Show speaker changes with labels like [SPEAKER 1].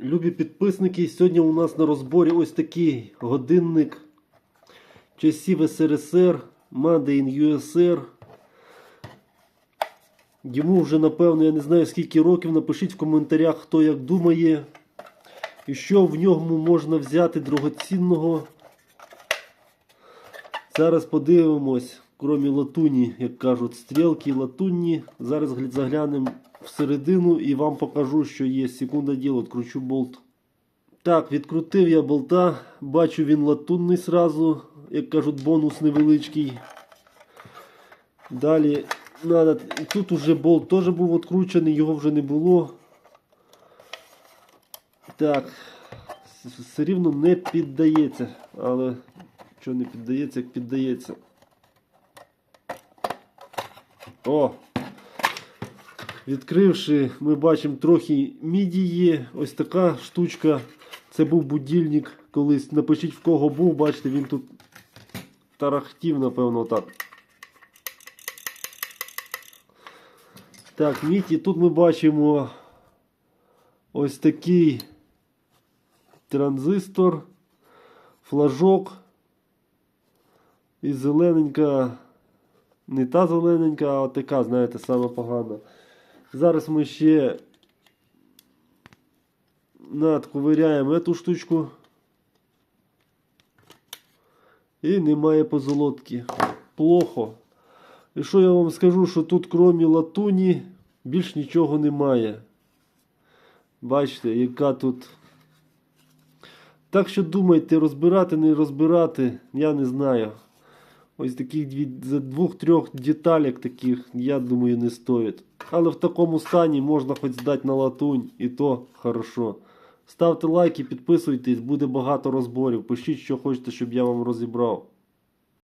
[SPEAKER 1] Любі підписники, сьогодні у нас на розборі ось такий годинник часів СРСР, Made in USR. Йому вже, напевно, я не знаю скільки років. Напишіть в коментарях, хто як думає. І що в ньому можна взяти дорогоцінного. Зараз подивимось, крім латуні, як кажуть, стрілки латунні. Зараз заглянемо всередину і вам покажу, що є. Секунда діло, відкручу болт. Так, відкрутив я болта. Бачу він латунний сразу, як кажуть, бонус невеличкий. Далі надо. Тут уже болт теж був відкручений, його вже не було. Так, все рівно не піддається. Але що не піддається, як піддається. О! Відкривши, ми бачимо трохи міді є. Ось така штучка. Це був будильник колись. Напишіть в кого був, бачите, він тут тарахтів, напевно, так. Так, мідь, і тут ми бачимо ось такий транзистор, флажок і зелененька, не та зелененька, а така, знаєте, саме погана. Зараз ми ще надковиряємо цю штучку. І немає позолотки. Плохо. І що я вам скажу, що тут крім латуні більш нічого немає. Бачите, яка тут. Так що думайте, розбирати, не розбирати, я не знаю. Ось таких двох-трьох деталек таких, я думаю, не стоїть. Але в такому стані можна хоч здати на латунь, і то хорошо. Ставте лайки, підписуйтесь, буде багато розборів. Пишіть, що хочете, щоб я вам розібрав.